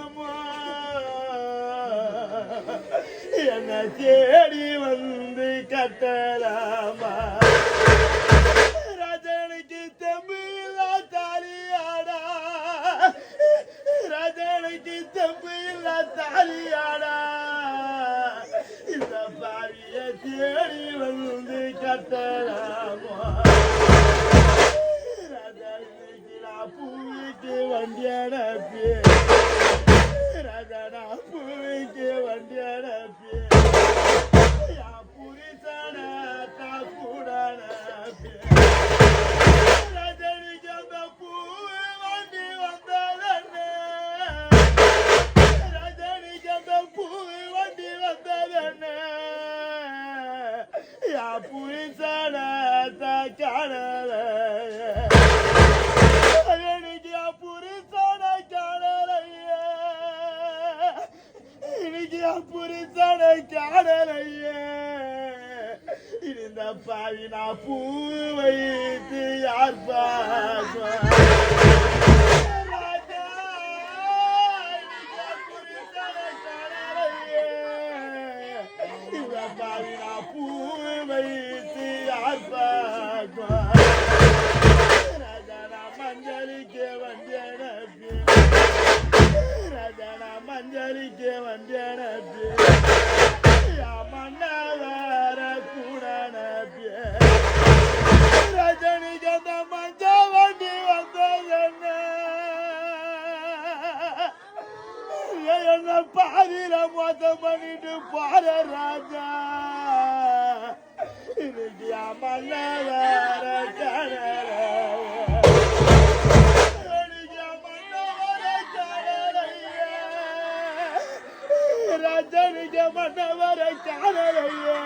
மனமா என்ன தேடி வந்து கட்டலாமா? ரஜனைக்கு தம்பில்லா தாலியாடா. ரஜனைக்கு தம்பில்லா தாலியாடா. இந்த பாவிய தேடி வந்து கட்டலாமா? யா புரிசன தாக்கடல ரஜனிக்கு யா புரிசன காடலையே இன்னைக்கு புரிசன காடலையே இந்த பாவி நான் பூ வைத்து யார் பார்ப்பா ராஜா, இன்னைக்கு புரிசன காடலையே. இந்த பாவி நான் பூ வைத்து யார் பார்ப்பா ராஜா நான் மஞ்சளிக்கு வந்தேனப்பே ராஜனா மஞ்சளிக்கு வந்தேனப்பே மன்னவர கடற ரஜனிக்கு மன்னவர காணலையே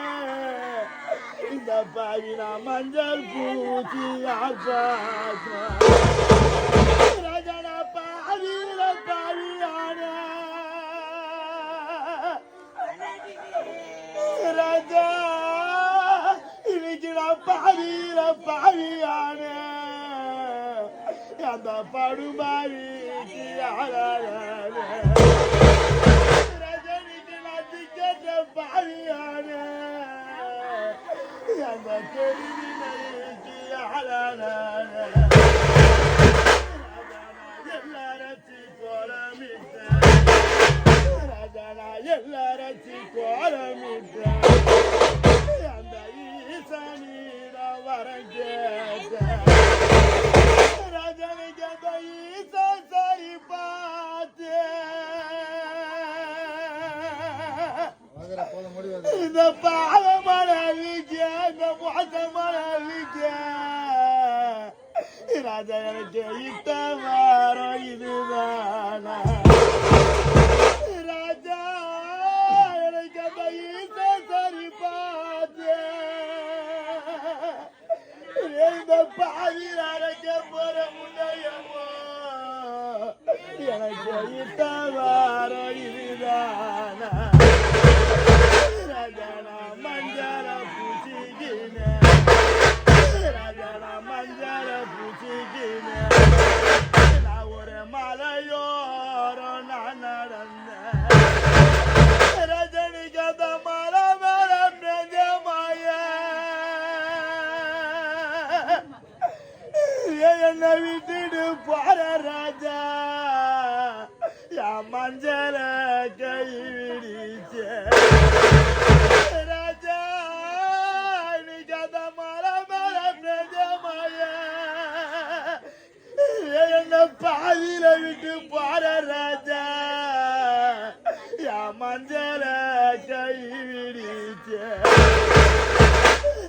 இந்த பாவினா மஞ்சள் பூச்சி ரஜன பாவில பாவியான ராஜா இன்னைக்கு நான் பாவியில பாவியான அந்த படுபாவிக்கு இந்த பாவமான அழிக்க இந்த மோசமான அழிக்க ராஜா எனக்கு இட்ட வாரம் இதுதானா? ராஜா எனக்கு அந்த ஈச சரி பார்த்து இந்த பாதி அரைக்க போற எனக்கு இட்ட என் மஞ்சள ராஜா இன்னைக்கு அந்த மலை மேல என்ன பாதியில விட்டு போற ராஜா என் மஞ்சள கை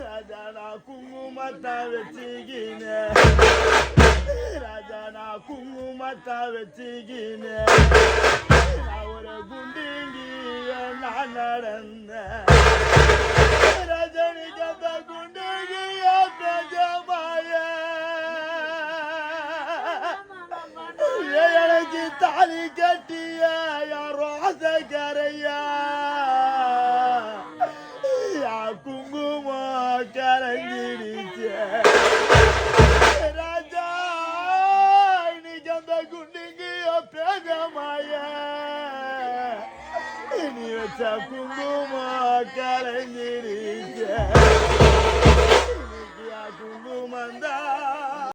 ராஜா நான் குங்குமத்தை வச்சுக்கினேன். ராஜா நான் குங்குமத்தை வச்சுக்கினேன் நான் ஒரு குண்டிங்கிய நான் நடந்தேன் ரஜனிக்கு அந்த குண்டிங்கிய நிஜமாய எனக்கு தாலி கட்டிய என் ரோசக்கரையா என் குங்குமம் Yeah.